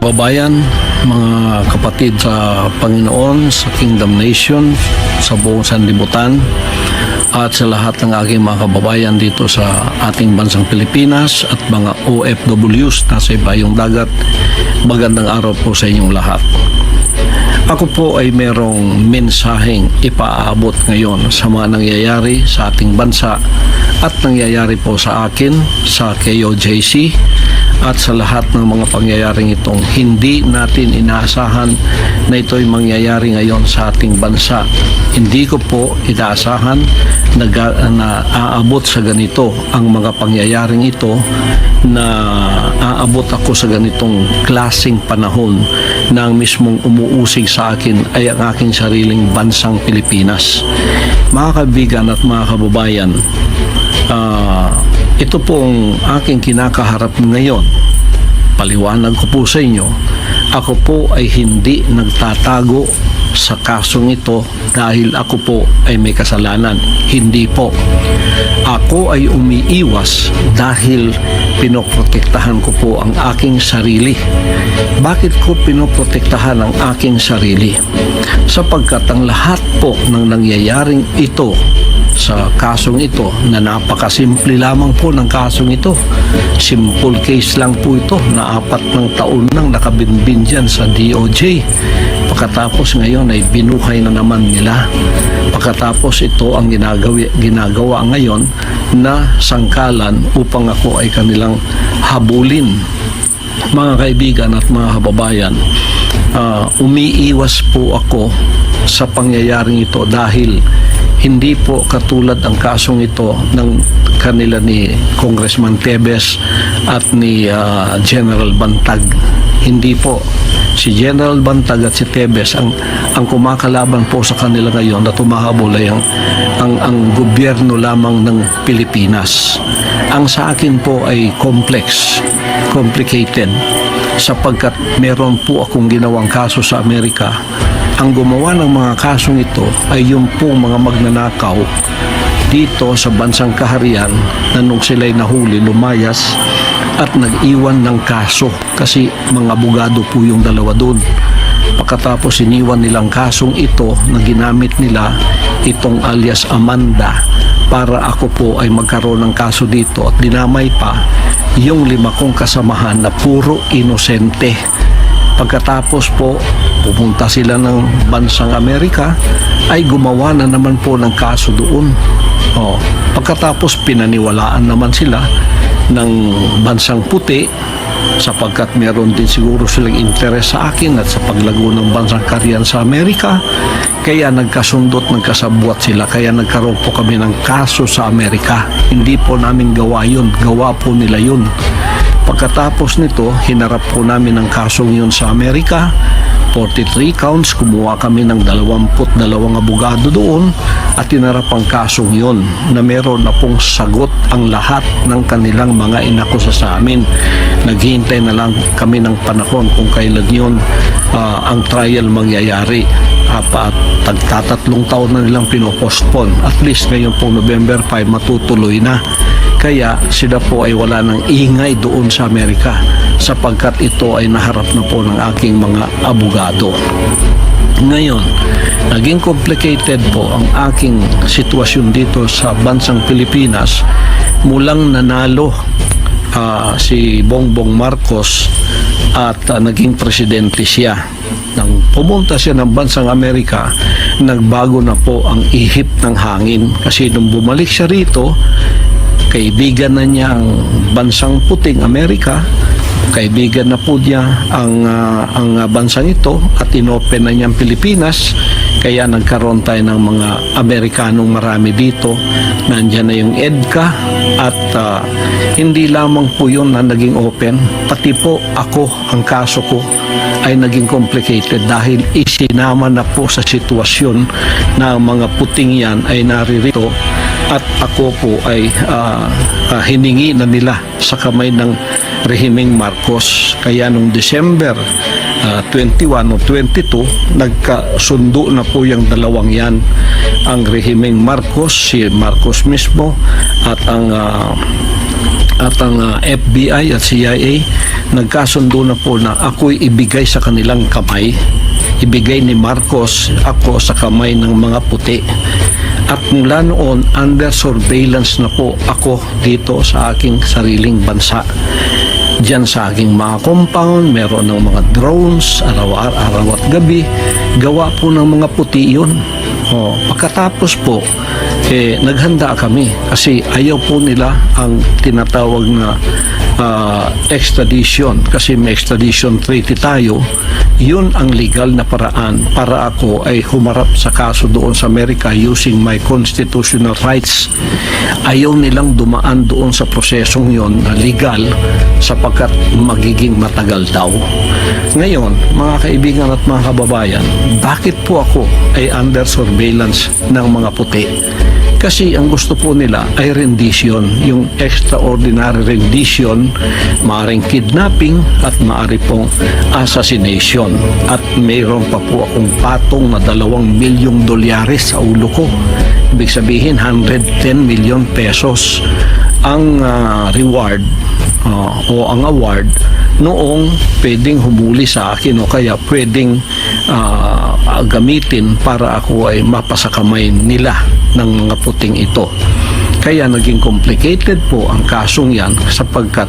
Babayan, mga kapatid sa Panginoon, sa Kingdom Nation, sa buong sanlibutan, at sa lahat ng aking mga kababayan dito sa ating bansang Pilipinas at mga OFWs na sa ibayong dagat, magandang araw po sa inyong lahat. Ako po ay merong mensaheng ipaabot ngayon sa mga nangyayari sa ating bansa at nangyayari po sa akin, sa KOJC at sa lahat ng mga pangyayaring itong hindi natin inaasahan na ito'y mangyayari ngayon sa ating bansa. Hindi ko po inaasahan na, na aabot sa ganito ang mga pangyayaring ito na aabot ako sa ganitong klasing panahon na ang mismong umuusig sa akin ay ang aking sariling bansang Pilipinas. Mga kaibigan at mga kababayan, ah, ito pong aking kinakaharap ngayon. Paliwanag ko po sa inyo, ako po ay hindi nagtatago sa kasong ito dahil ako po ay may kasalanan. Hindi po. Ako ay umiiwas dahil pinoprotektahan ko po ang aking sarili. Bakit ko pinoprotektahan ang aking sarili? Sapagkat ang lahat po ng nangyayaring ito sa kasong ito na napakasimple lamang po ng kasong ito. Simple case lang po ito na apat ng taon nang nakabinbin dyan sa DOJ. Pagkatapos ngayon ay binuhay na naman nila. Pagkatapos ito ang ginagawa, ginagawa ngayon na sangkalan upang ako ay kanilang habulin. Mga kaibigan at mga kababayan, ah, umiiwas po ako sa pangyayaring ito dahil hindi po katulad ang kasong ito ng kanila ni Congressman Tebes at ni ah, General Bantag. Hindi po. Si General Bantag at si Tebes ang ang kumakalaban po sa kanila ngayon na tumahabol ay ang, ang, ang gobyerno lamang ng Pilipinas. Ang sa akin po ay complex, complicated sapagkat meron po akong ginawang kaso sa Amerika ang gumawa ng mga kasong ito ay yung pong mga magnanakaw dito sa bansang kaharian na nung sila'y nahuli lumayas at nag-iwan ng kaso kasi mga abogado po yung dalawa doon. Pagkatapos iniwan nilang kasong ito na ginamit nila itong alias Amanda para ako po ay magkaroon ng kaso dito at dinamay pa yung lima kong kasamahan na puro inosente. Pagkatapos po, pupunta sila ng bansang Amerika, ay gumawa na naman po ng kaso doon. Oh, pagkatapos pinaniwalaan naman sila ng bansang puti sapagkat meron din siguro silang interes sa akin at sa paglago ng bansang karyan sa Amerika. Kaya nagkasundot, nagkasabwat sila. Kaya nagkaroon po kami ng kaso sa Amerika. Hindi po namin gawa yun. Gawa po nila yun. Pagkatapos nito, hinarap po namin ang kasong yun sa Amerika. 43 counts, kumuha kami ng 22 abogado doon at tinarap ang kasong yun na meron na pong sagot ang lahat ng kanilang mga inakusa sa amin. Naghihintay na lang kami ng panahon kung kailan yun ah, ang trial mangyayari. At tagtatatlong taon na nilang pinopostpone. At least ngayon po November 5 matutuloy na. Kaya sila po ay wala ng ingay doon sa Amerika sapagkat ito ay naharap na po ng aking mga abogado. Ngayon, naging complicated po ang aking sitwasyon dito sa bansang Pilipinas mulang nanalo ah, si Bongbong Marcos at ah, naging presidente siya. Nang pumunta siya ng bansang Amerika, nagbago na po ang ihip ng hangin. Kasi nung bumalik siya rito, kaibigan na niya ang bansang puting Amerika kaibigan na po niya ang ah, ang ah, bansang ito at inopen na niya ang Pilipinas kaya nagkaroon tayo ng mga Amerikanong marami dito nandiyan na yung EDCA at ah, hindi lamang po yun na naging open pati po ako ang kaso ko ay naging complicated dahil isinama na po sa sitwasyon na ang mga puting yan ay naririto at ako po ay ah, ah, hiningi na nila sa kamay ng rehimeng Marcos. Kaya nung December ah, 21 o 22, nagkasundo na po yung dalawang yan. Ang rehimeng Marcos, si Marcos mismo, at ang ah, at ang ah, FBI at CIA nagkasundo na po na ako'y ibigay sa kanilang kamay. Ibigay ni Marcos ako sa kamay ng mga puti. At mula noon, under surveillance na po ako dito sa aking sariling bansa. Diyan sa aking mga compound, meron ng mga drones, araw-araw at gabi. Gawa po ng mga puti yun. O, pagkatapos po, eh, naghanda kami kasi ayaw po nila ang tinatawag na ah, extradition. Kasi may extradition treaty tayo. Yun ang legal na paraan para ako ay humarap sa kaso doon sa Amerika using my constitutional rights. Ayaw nilang dumaan doon sa prosesong yon na legal sapagkat magiging matagal daw. Ngayon mga kaibigan at mga kababayan bakit po ako ay under surveillance ng mga puti kasi ang gusto po nila ay rendition, yung extraordinary rendition, maaring kidnapping at maari pong assassination. At mayroon pa po akong patong na dalawang milyong dolyares sa ulo ko. Ibig sabihin, 110 milyon pesos ang ah, reward ah, o ang award noong pwedeng humuli sa akin o kaya pwedeng ah, gamitin para ako ay mapasakamay nila ng mga puting ito. Kaya naging complicated po ang kasong yan sapagkat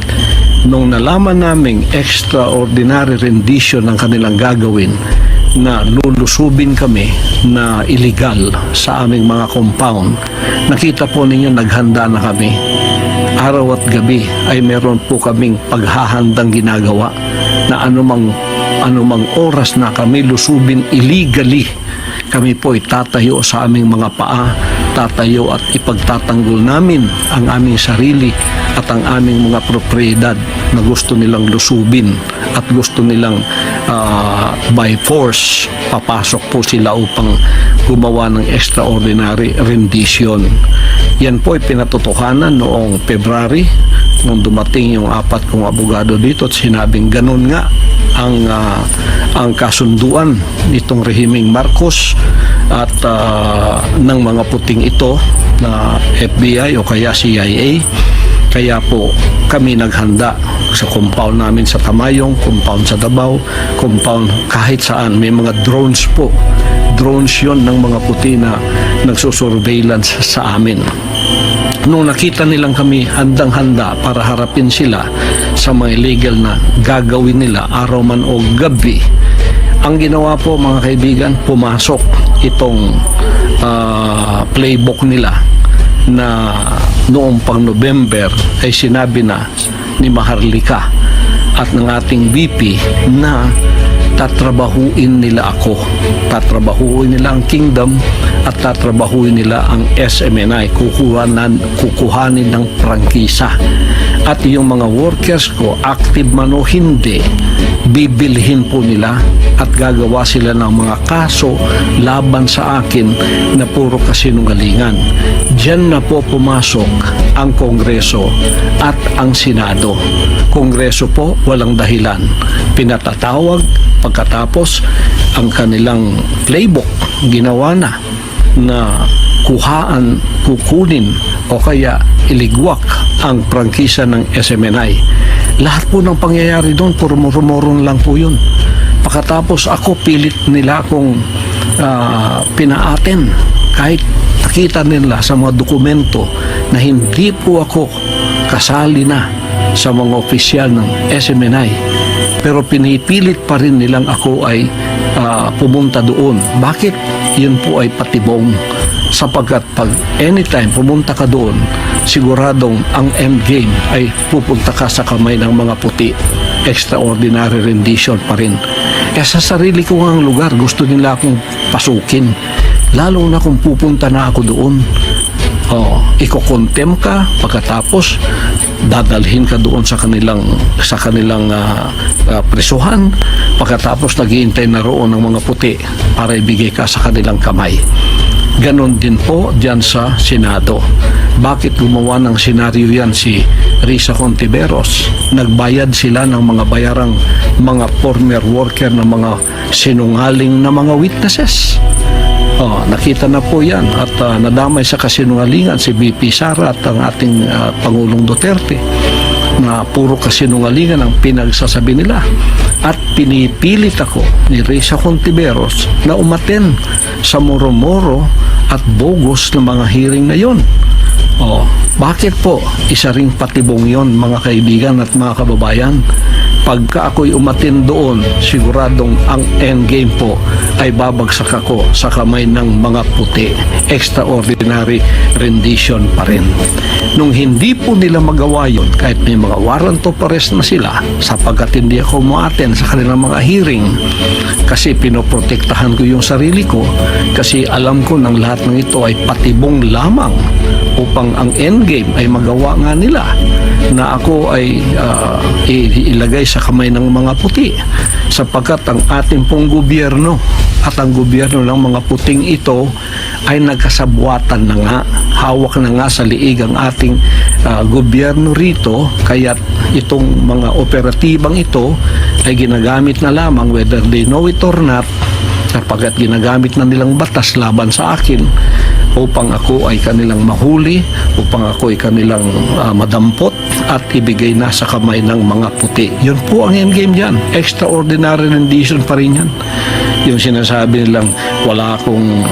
nung nalaman naming extraordinary rendition ng kanilang gagawin na lulusubin kami na illegal sa aming mga compound, nakita po ninyo naghanda na kami araw at gabi ay meron po kaming paghahandang ginagawa na anumang anumang oras na kami lusubin illegally kami po ay tatayo sa aming mga paa tatayo at ipagtatanggol namin ang aming sarili at ang aming mga propriedad na gusto nilang lusubin at gusto nilang ah, by force papasok po sila upang gumawa ng extraordinary rendition. Yan po ay pinatotohanan noong February nung dumating yung apat kong abogado dito at sinabing ganun nga ang ah, ang kasunduan nitong rehimeng Marcos at ah, ng mga puting ito na FBI o kaya CIA kaya po kami naghanda sa compound namin sa Tamayong, compound sa Davao, compound kahit saan. May mga drones po. Drones yon ng mga puti na nagsusurveillance sa amin. Nung nakita nilang kami handang-handa para harapin sila sa mga illegal na gagawin nila araw man o gabi, ang ginawa po mga kaibigan, pumasok itong ah, playbook nila na noong pang November ay sinabi na ni Maharlika at ng ating VP na tatrabahuin nila ako. Tatrabahuin nila ang kingdom at tatrabahuin nila ang SMNI. Kukuhanan, kukuhanin ng prangkisa. At yung mga workers ko, active man o hindi, bibilhin po nila at gagawa sila ng mga kaso laban sa akin na puro kasinungalingan. Diyan na po pumasok ang Kongreso at ang Senado. Kongreso po walang dahilan. Pinatatawag pagkatapos ang kanilang playbook ginawa na na kuhaan, kukunin o kaya iligwak ang prangkisa ng SMNI. Lahat po ng pangyayari doon, puro murumuron lang po yun. Pagkatapos ako, pilit nila akong ah, pinaaten kahit nakita nila sa mga dokumento na hindi po ako kasali na sa mga opisyal ng SMNI. Pero pinipilit pa rin nilang ako ay ah, pumunta doon. Bakit? Yun po ay patibong sapagkat pag anytime pumunta ka doon, siguradong ang end game ay pupunta ka sa kamay ng mga puti. Extraordinary rendition pa rin. Kaya sa sarili ko ang lugar, gusto nila akong pasukin. Lalo na kung pupunta na ako doon. Oh, iko-contem ka pagkatapos dadalhin ka doon sa kanilang sa kanilang ah, ah, presuhan pagkatapos naghihintay na roon ng mga puti para ibigay ka sa kanilang kamay. Ganon din po diyan sa Senado. Bakit gumawa ng senaryo yan si Risa Contiveros? Nagbayad sila ng mga bayarang mga former worker ng mga sinungaling na mga witnesses Oh, nakita na po yan at ah, nadamay sa kasinungalingan si BP Sara at ang ating ah, Pangulong Duterte na puro kasinungalingan ang pinagsasabi nila at pinipilit ako ni Reza Contiveros na umaten sa moro-moro at bogus na mga hearing na yon. Oh, bakit po? Isa ring patibong yon mga kaibigan at mga kababayan. Pagka ako'y umatin doon, siguradong ang endgame po ay babagsak ako sa kamay ng mga puti. Extraordinary rendition pa rin. Nung hindi po nila magawa yon, kahit may mga warrant of arrest na sila, sapagkat hindi ako umaten sa kanilang mga hearing, kasi pinoprotektahan ko yung sarili ko, kasi alam ko ng lahat ng ito ay patibong lamang upang ang endgame ay magawa nga nila na ako ay i- ilagay sa kamay ng mga puti sapagkat ang ating pong gobyerno at ang gobyerno ng mga puting ito ay nagkasabuatan na nga hawak na nga sa liig ang ating ah, gobyerno rito. Kaya itong mga operatibang ito ay ginagamit na lamang whether they know it or not sapagkat ginagamit na nilang batas laban sa akin upang ako ay kanilang mahuli, upang ako ay kanilang ah, madampot at ibigay na sa kamay ng mga puti. Yun po ang endgame dyan. Extraordinary rendition pa rin yan. Yung sinasabi nilang wala akong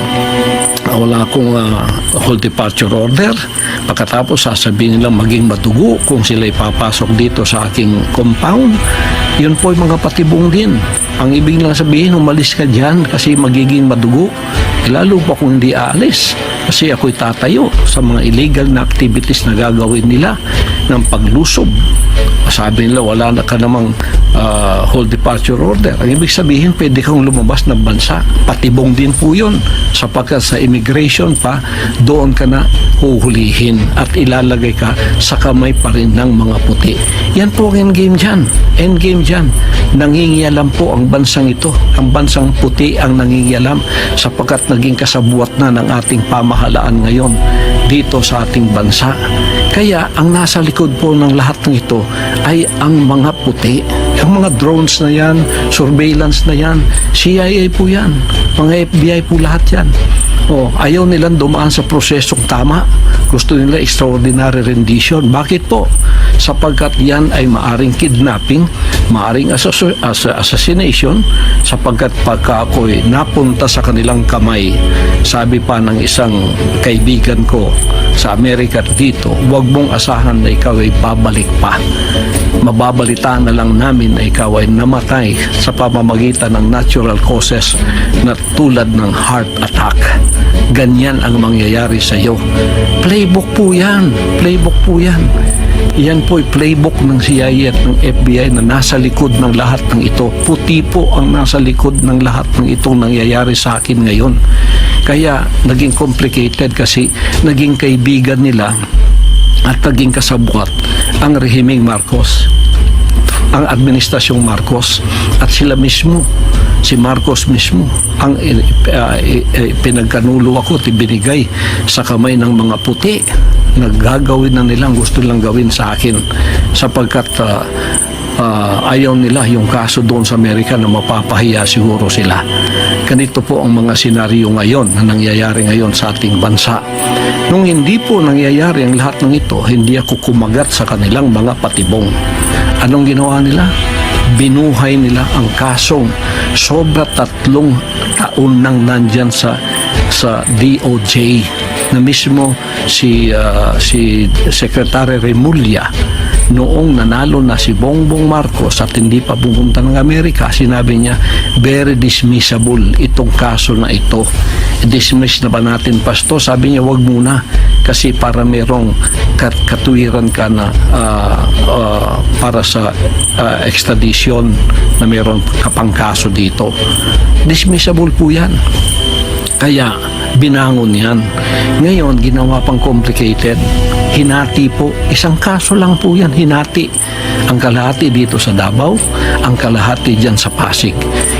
wala akong ah, hold departure order. Pagkatapos sasabihin nilang maging madugo kung sila ipapasok dito sa aking compound. Yun po yung mga patibong din. Ang ibig lang sabihin, umalis ka dyan kasi magiging madugo. Eh, lalo pa kung hindi aalis. Kasi ako'y tatayo sa mga illegal na activities na gagawin nila ng paglusob. Sabi nila, wala na ka namang ah, hold departure order. Ang ibig sabihin, pwede kang lumabas ng bansa. Patibong din po yun. Sapagkat sa immigration pa, doon ka na huhulihin at ilalagay ka sa kamay pa rin ng mga puti. Yan po ang endgame dyan. Endgame dyan. Nangingialam po ang bansang ito. Ang bansang puti ang nangingialam sapagkat naging kasabuat na ng ating pamahalaan ngayon dito sa ating bansa. Kaya ang nasa likod po ng lahat ng ito ay ang mga puti. Ang mga drones na yan, surveillance na yan, CIA po yan, mga FBI po lahat yan. Oh, ayaw nilang dumaan sa prosesong tama. Gusto nila extraordinary rendition. Bakit po? Sapagkat yan ay maaring kidnapping, maaring asso- ass- assassination, sapagkat pagka ako'y napunta sa kanilang kamay, sabi pa ng isang kaibigan ko sa Amerika dito, huwag mong asahan na ikaw ay babalik pa. Mababalita na lang namin na ikaw ay namatay sa pamamagitan ng natural causes na tulad ng heart attack. Ganyan ang mangyayari sa iyo. Playbook po yan. Playbook po yan. Yan po ay playbook ng CIA at ng FBI na nasa likod ng lahat ng ito. Puti po ang nasa likod ng lahat ng itong nangyayari sa akin ngayon. Kaya naging complicated kasi naging kaibigan nila at naging kasabwat ang rehimeng Marcos ang administrasyong Marcos. At sila mismo si Marcos mismo ang uh, pinagkanulo ako at ibinigay sa kamay ng mga puti. Naggagawin na nilang gusto lang gawin sa akin sapagkat uh, uh, ayaw nila yung kaso doon sa Amerika na mapapahiya siguro sila. Ganito po ang mga senaryo ngayon na nangyayari ngayon sa ating bansa. Nung hindi po nangyayari ang lahat ng ito, hindi ako kumagat sa kanilang mga patibong. Anong ginawa nila? Binuhay nila ang kasong sobra tatlong taon nang nandyan sa sa DOJ na mismo si uh, si Secretary Remulla noong nanalo na si Bongbong Marcos at hindi pa pumunta ng Amerika, sinabi niya, very dismissible itong kaso na ito. Dismiss na ba natin, Pasto? Sabi niya, wag muna kasi para merong kat katuwiran ka na uh, uh, para sa uh, extradition na meron kapang kaso dito. Dismissible po yan. Kaya binangon yan. Ngayon, ginawa pang complicated. Hinati po. Isang kaso lang po yan, hinati. Ang kalahati dito sa Davao, ang kalahati dyan sa Pasig.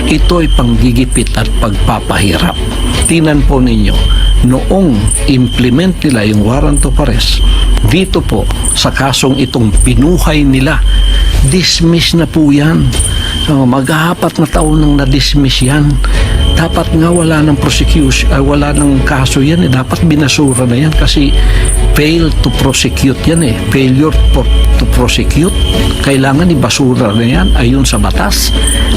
Ito ay panggigipit at pagpapahirap. Tinan po ninyo, noong implement nila yung warrant of arrest, dito po sa kasong itong pinuhay nila, dismiss na po yan. So, mag-apat na taon nang na-dismiss yan dapat nga wala ng prosecution, ay wala ng kaso yan eh. Dapat binasura na yan kasi fail to prosecute yan eh. Failure for, to prosecute. Kailangan ibasura na yan ayon sa batas.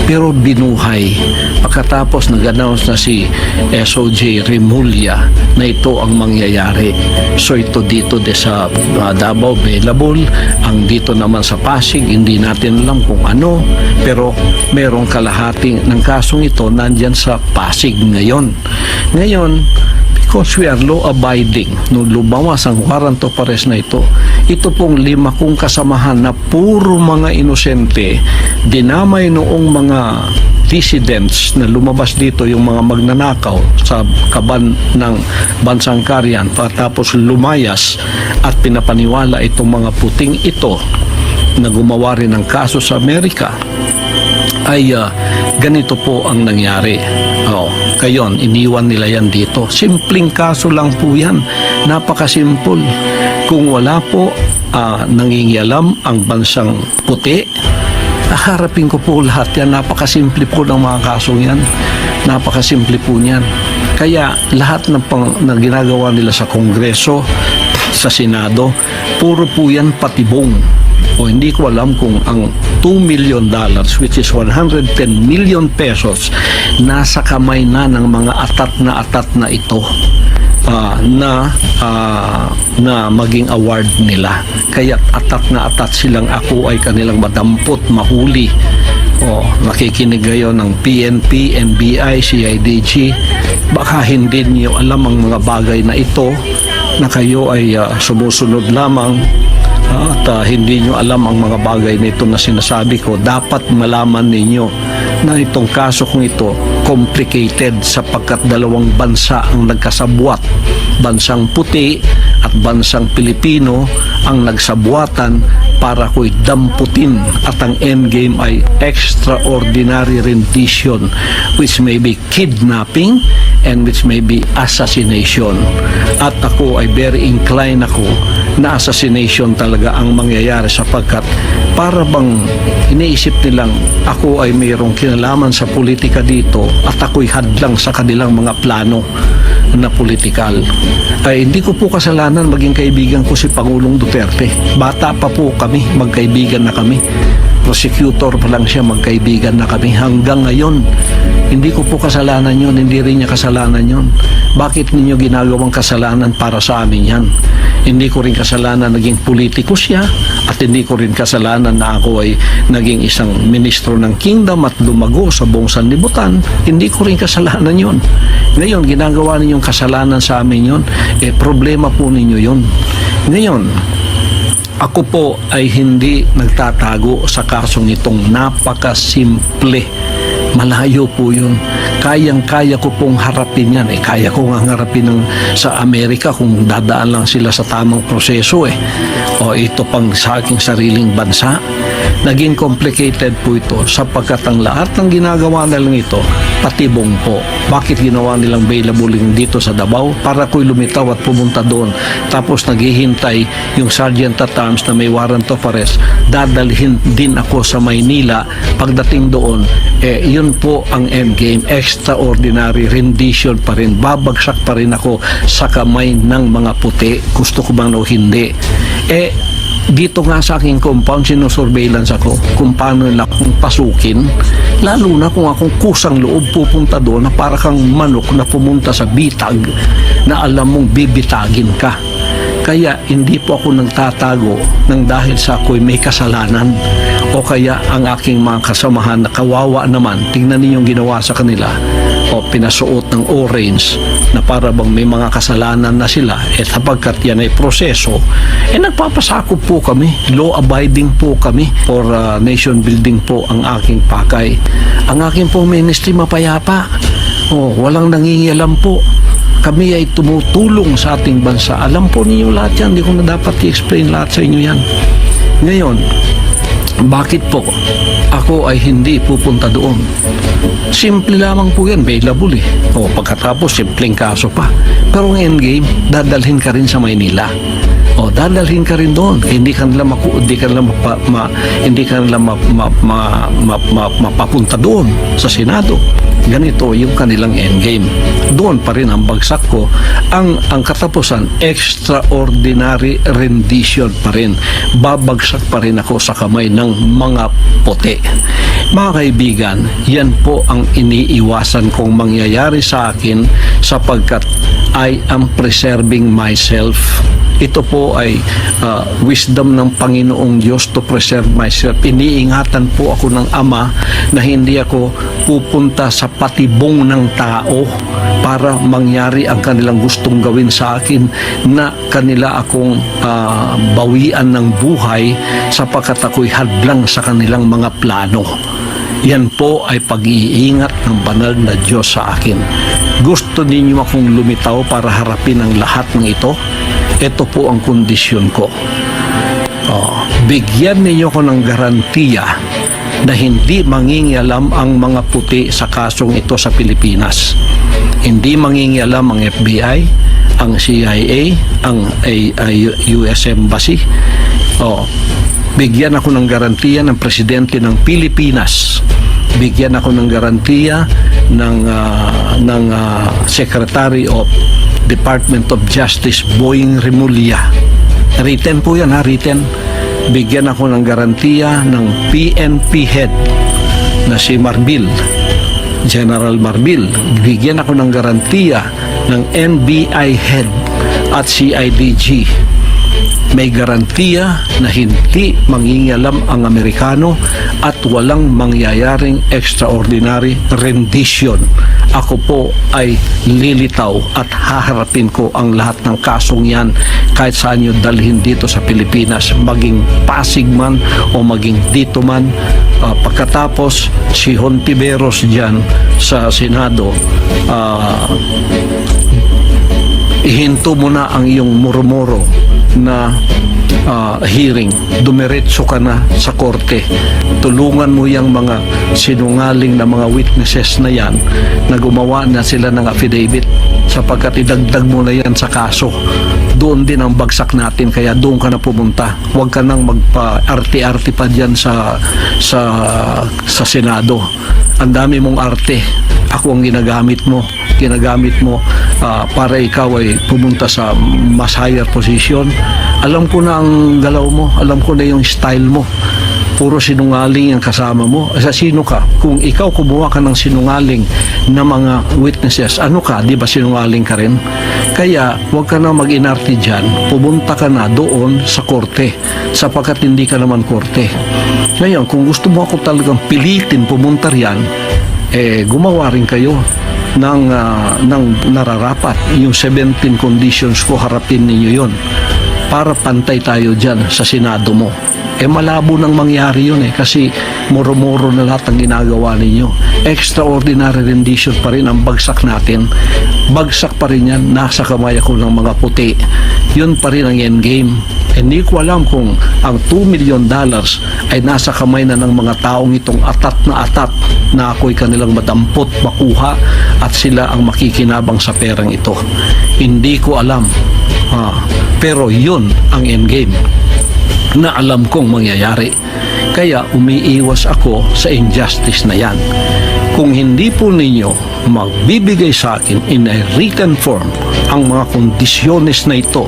Pero binuhay. Pagkatapos nag-announce na si SOJ Remulla na ito ang mangyayari. So ito dito de sa uh, Davao available. Ang dito naman sa Pasig, hindi natin alam kung ano. Pero merong kalahating ng kasong ito nandyan sa Pasig ngayon. Ngayon, are law-abiding, nung lumawas ang warrant of arrest na ito, ito pong lima kong kasamahan na puro mga inosente, dinamay noong mga dissidents na lumabas dito yung mga magnanakaw sa kaban ng bansang Karyan tapos lumayas at pinapaniwala itong mga puting ito na gumawa rin ng kaso sa Amerika. Ay ah, ganito po ang nangyari. Oh, kayon, iniwan nila yan dito. Simpleng kaso lang po yan. Napakasimpol. Kung wala po ah, nangingialam ang bansang puti, harapin ko po lahat yan. Napakasimple po ng mga kasong yan. Napakasimple po niyan. Kaya lahat ng pang, na ginagawa nila sa Kongreso, sa Senado, puro po yan patibong o hindi ko alam kung ang 2 million dollars which is 110 million pesos nasa kamay na ng mga atat na atat na ito ah, na ah, na maging award nila. Kaya atat na atat silang ako ay kanilang madampot mahuli. O nakikinig ngayon ng PNP, NBI, CIDG baka hindi niyo alam ang mga bagay na ito na kayo ay ah, sumusunod lamang at ah, hindi nyo alam ang mga bagay na ito na sinasabi ko, dapat malaman ninyo na itong kaso kong ito complicated sapagkat dalawang bansa ang nagkasabwat. Bansang puti at bansang Pilipino ang nagsabuatan para ko'y damputin at ang endgame ay extraordinary rendition which may be kidnapping and which may be assassination. At ako ay very inclined ako na assassination talaga ang mangyayari sapagkat para bang iniisip nilang ako ay mayroong kinalaman sa politika dito at ako'y hadlang sa kanilang mga plano na politikal. Ay hindi ko po kasalanan maging kaibigan ko si Pangulong Duterte. Bata pa po kami, magkaibigan na kami. Prosecutor pa lang siya, magkaibigan na kami hanggang ngayon. Hindi ko po kasalanan yon, hindi rin niya kasalanan yon. Bakit ninyo ginagawang kasalanan para sa amin yan? Hindi ko rin kasalanan naging politiko siya at hindi ko rin kasalanan na ako ay naging isang ministro ng kingdom at lumago sa buong sanlibutan. Hindi ko rin kasalanan yon. Ngayon, ginagawa ninyong kasalanan sa amin yon, eh problema po ninyo yon. Ngayon, ako po ay hindi nagtatago sa kasong itong napakasimple. Malayo po yun. Kayang-kaya ko pong harapin yan. Eh, kaya ko nga harapin ng, sa Amerika kung dadaan lang sila sa tamang proseso eh. O ito pang sa aking sariling bansa. Naging complicated po ito sapagkat ang lahat ng ginagawa na lang ito, patibong po. Bakit ginawa nilang available dito sa Davao? Para ko'y lumitaw at pumunta doon. Tapos naghihintay yung sergeant at arms na may warrant of arrest. Dadalhin din ako sa Maynila. Pagdating doon, eh, yun po ang endgame. Extraordinary rendition pa rin. Babagsak pa rin ako sa kamay ng mga puti. Gusto ko bang o hindi. Eh, dito nga sa aking compound, sinusurveillance ako kung paano nila akong pasukin. Lalo na kung akong kusang loob pupunta doon na para kang manok na pumunta sa bitag na alam mong bibitagin ka. Kaya hindi po ako nagtatago ng dahil sa ako'y may kasalanan o kaya ang aking mga kasamahan na kawawa naman, tingnan ninyong ginawa sa kanila pinasuot ng orange na para bang may mga kasalanan na sila at sapagkat yan ay proseso eh nagpapasakop po kami law abiding po kami for uh, nation building po ang aking pakay ang aking po ministry mapayapa oh, walang nangingialam po kami ay tumutulong sa ating bansa. Alam po ninyo lahat yan. Hindi ko na dapat i-explain lahat sa inyo yan. Ngayon, bakit po ako ay hindi pupunta doon? Simple lamang po yan, available eh. O pagkatapos, simpleng kaso pa. Pero ang endgame, dadalhin ka rin sa Maynila. O O dadalhin ka rin doon. Hindi ka nila maku, hindi ka nila mapa, ma, hindi ka nila ma, ma, ma, ma, ma- mapapunta doon sa Senado. Ganito yung kanilang endgame. Doon pa rin ang bagsak ko. Ang ang katapusan extraordinary rendition pa rin. Babagsak pa rin ako sa kamay ng mga puti. Mga kaibigan, yan po ang iniiwasan kong mangyayari sa akin sapagkat I am preserving myself ito po ay uh, wisdom ng Panginoong Diyos to preserve myself. Iniingatan po ako ng Ama na hindi ako pupunta sa patibong ng tao para mangyari ang kanilang gustong gawin sa akin na kanila akong uh, bawian ng buhay sapagkat ako'y hadlang sa kanilang mga plano. Yan po ay pag-iingat ng banal na Diyos sa akin. Gusto ninyo akong lumitaw para harapin ang lahat ng ito? Ito po ang kondisyon ko. Oh, bigyan ninyo ko ng garantiya na hindi mangingialam ang mga puti sa kasong ito sa Pilipinas. Hindi mangingialam ang FBI, ang CIA, ang US Embassy. Oh, bigyan ako ng garantiya ng presidente ng Pilipinas. Bigyan ako ng garantiya ng ah, ng ah, Secretary of Department of Justice Boying Remulla. Written po yan ha, written. Bigyan ako ng garantiya ng PNP head na si Marbil, General Marbil. Bigyan ako ng garantiya ng NBI head at CIDG may garantiya na hindi mangingialam ang Amerikano at walang mangyayaring extraordinary rendition. Ako po ay lilitaw at haharapin ko ang lahat ng kasong yan kahit saan nyo dalhin dito sa Pilipinas, maging Pasig man o maging dito man. Ah, pagkatapos si Hontiveros dyan sa Senado, ah, ihinto mo na ang iyong murmuro na ah, hearing. Dumiretso ka na sa korte. Tulungan mo yung mga sinungaling na mga witnesses na yan na gumawa na sila ng affidavit sapagkat idagdag mo na yan sa kaso. Doon din ang bagsak natin kaya doon ka na pumunta. Huwag ka nang magpa-arte-arte pa dyan sa, sa, sa Senado. Ang dami mong arte. Ako ang ginagamit mo ginagamit mo ah, para ikaw ay pumunta sa mas higher position. Alam ko na ang galaw mo, alam ko na yung style mo. Puro sinungaling ang kasama mo. Sa sino ka? Kung ikaw kumuha ka ng sinungaling na mga witnesses, ano ka? Di ba sinungaling ka rin? Kaya huwag ka na mag-inarte dyan. Pumunta ka na doon sa korte sapagkat hindi ka naman korte. Ngayon, kung gusto mo ako talagang pilitin pumunta riyan, eh gumawa rin kayo ng, ah, ng nararapat. Yung 17 conditions ko, harapin ninyo yon para pantay tayo dyan sa Senado mo. Eh malabo nang mangyari yun eh kasi muro-muro na lahat ang ginagawa ninyo. Extraordinary rendition pa rin ang bagsak natin. Bagsak pa rin yan, nasa kamay ako ng mga puti. Yun pa rin ang endgame. Hindi ko alam kung ang 2 million dollars ay nasa kamay na ng mga taong itong atat na atat na ako'y kanilang madampot makuha at sila ang makikinabang sa perang ito. Hindi ko alam. Ah, pero yun ang endgame na alam kong mangyayari. Kaya umiiwas ako sa injustice na yan. Kung hindi po ninyo magbibigay sa akin in a written form ang mga kondisyones na ito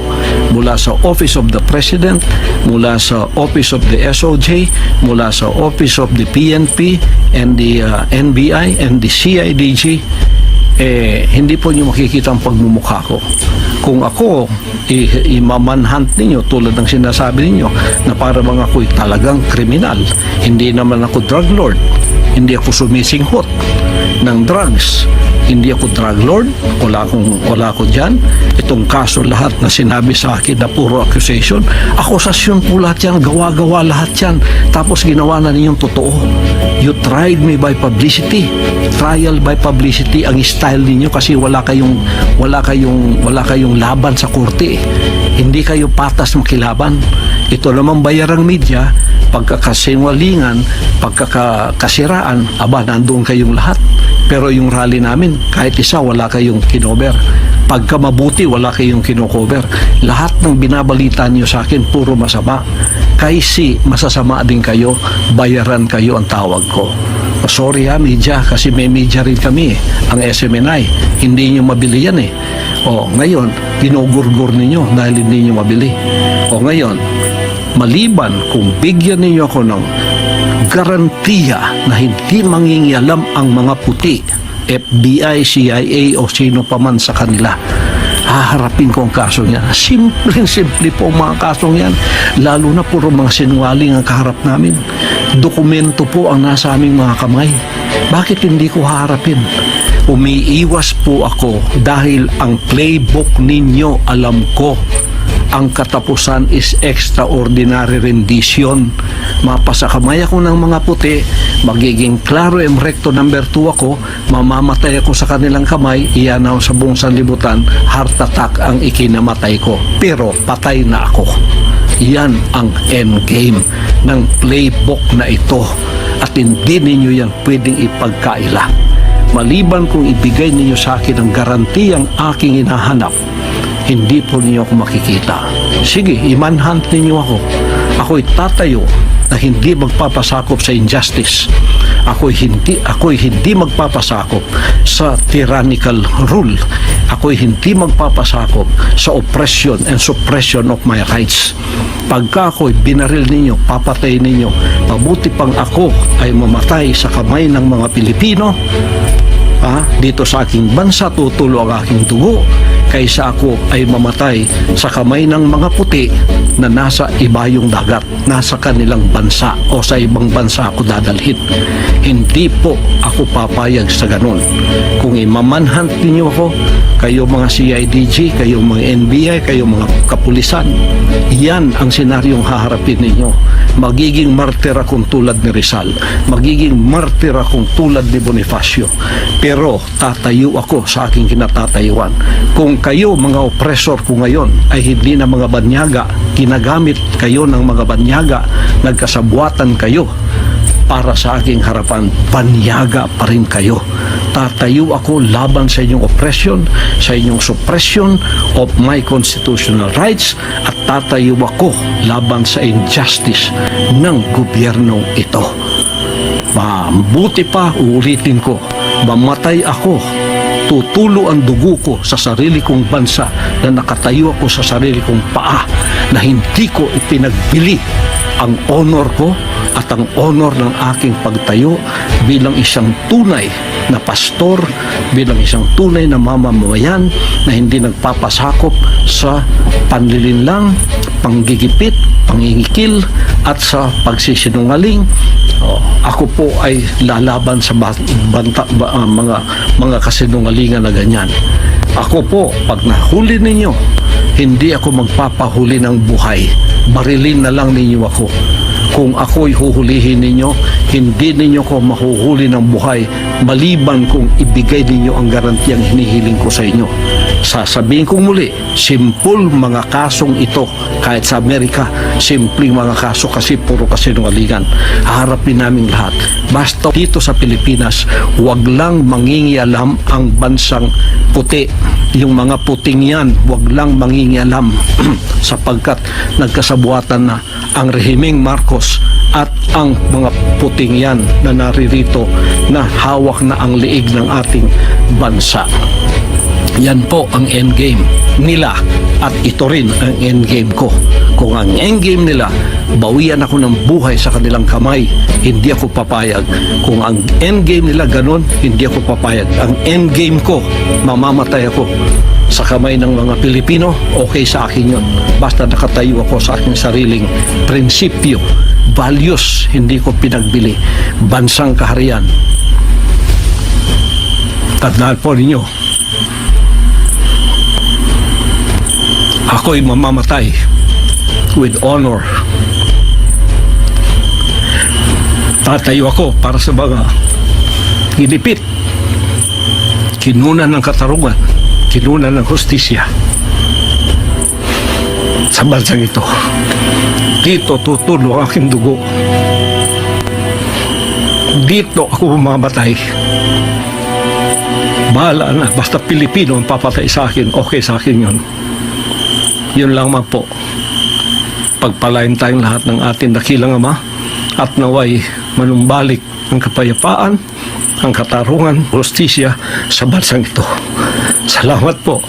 mula sa Office of the President, mula sa Office of the SOJ, mula sa Office of the PNP and the uh, NBI and the CIDG, eh, hindi po niyo makikita ang pagmumukha ko. Kung ako, imamanhunt ninyo tulad ng sinasabi ninyo na para bang ako'y talagang kriminal. Hindi naman ako drug lord. Hindi ako sumisinghot ng drugs. Hindi ako drug lord. Wala akong, wala ako dyan. Itong kaso lahat na sinabi sa akin na puro accusation. Akusasyon po lahat yan. Gawa-gawa lahat yan. Tapos ginawa na ninyong totoo. You tried me by publicity. Trial by publicity ang style ninyo kasi wala kayong wala kayong wala kayong laban sa korte. Hindi kayo patas makilaban. Ito naman bayarang media, pagkakasinwalingan, pagkakasiraan, aba, nandoon kayong lahat. Pero yung rally namin, kahit isa, wala kayong kinover. Pagka mabuti, wala kayong kinocover. Lahat ng binabalita niyo sa akin, puro masama. Kaisi, masasama din kayo, bayaran kayo ang tawag ko. O, sorry ha, media, kasi may media rin kami, eh, ang SMNI. Hindi niyo mabili yan eh. O, ngayon, ginugurgur ninyo dahil hindi niyo mabili. O, ngayon, maliban kung bigyan ninyo ako ng garantiya na hindi mangingialam ang mga puti, FBI, CIA o sino pa man sa kanila. Haharapin ko ang kaso niya. Simpleng-simple po mga kasong yan. Lalo na puro mga sinungaling ang kaharap namin. Dokumento po ang nasa aming mga kamay. Bakit hindi ko haharapin? Umiiwas po ako dahil ang playbook ninyo alam ko ang katapusan is extraordinary rendition. Mapasakamay ako ng mga puti, magiging klaro em recto number 2 ako, mamamatay ako sa kanilang kamay, iyan ako sa buong sanlibutan, heart attack ang ikinamatay ko. Pero patay na ako. Yan ang endgame ng playbook na ito at hindi ninyo yan pwedeng ipagkaila. Maliban kung ibigay ninyo sa akin ang garantiyang aking hinahanap, hindi po ninyo ako makikita. Sige, i-manhunt ninyo ako. Ako'y tatayo na hindi magpapasakop sa injustice. Ako'y hindi, ako'y hindi magpapasakop sa tyrannical rule. Ako'y hindi magpapasakop sa oppression and suppression of my rights. Pagka ako'y binaril ninyo, papatay ninyo, mabuti pang ako ay mamatay sa kamay ng mga Pilipino, ah, dito sa aking bansa tutulo ang aking dugo kaysa ako ay mamatay sa kamay ng mga puti na nasa ibayong dagat, nasa kanilang bansa o sa ibang bansa ako dadalhin. Hindi po ako papayag sa ganun. Kung imamanhunt ninyo ako, kayo mga CIDG, kayo mga NBI, kayo mga kapulisan, yan ang senaryong haharapin ninyo. Magiging martir akong tulad ni Rizal. Magiging martir akong tulad ni Bonifacio. Pero tatayo ako sa aking kinatatayuan. Kung kayo mga oppressor ko ngayon ay hindi na mga banyaga, ginagamit kayo ng mga banyaga, nagkasabuatan kayo para sa aking harapan, banyaga pa rin kayo. Tatayo ako laban sa inyong oppression, sa inyong suppression of my constitutional rights at tatayo ako laban sa injustice ng gobyernong ito. Mabuti pa, uulitin ko, mamatay ako tutulo ang dugo ko sa sarili kong bansa na nakatayo ako sa sarili kong paa na hindi ko ipinagbili ang honor ko at ang honor ng aking pagtayo bilang isang tunay na pastor, bilang isang tunay na mamamayan na hindi nagpapasakop sa panlilinlang, panggigipit, pangingikil at sa pagsisinungaling Oh, ako po ay lalaban sa ba- banta, ba- ah, mga mga kasinungalingan na ganyan. Ako po, pag nahuli ninyo, hindi ako magpapahuli ng buhay. Barilin na lang ninyo ako. Kung ako'y huhulihin ninyo, hindi ninyo ko mahuhuli ng buhay maliban kung ibigay ninyo ang garantiyang hinihiling ko sa inyo. Sasabihin kong muli, simple mga kasong ito. Kahit sa Amerika, simpleng mga kaso kasi puro kasinungalingan. Harapin namin lahat. Basta dito sa Pilipinas, wag lang mangingialam ang bansang puti. Yung mga puting yan, wag lang mangingialam sapagkat nagkasabuatan na ang rehimeng Marcos at ang mga puting yan na naririto na hawak na ang liig ng ating bansa. Yan po ang endgame nila at ito rin ang endgame ko. Kung ang endgame nila, bawian ako ng buhay sa kanilang kamay, hindi ako papayag. Kung ang endgame nila ganun, hindi ako papayag. Ang endgame ko, mamamatay ako sa kamay ng mga Pilipino, okay sa akin yun. Basta nakatayo ako sa aking sariling prinsipyo, values, hindi ko pinagbili. Bansang kaharian. Tandaan po ninyo, ako'y mamamatay with honor. Tatayo ako para sa mga ginipit, kinunan ng katarungan, kinunan ng hustisya. sa bansang ito. Dito tutulo ang aking dugo. Dito ako mamamatay. Bahala na, basta Pilipino ang papatay sa akin, okay sa akin yun. Yun lang man po. Pagpalain tayong lahat ng ating dakilang ama at naway manumbalik ang kapayapaan, ang katarungan, justisya sa bansang ito. Salamat po.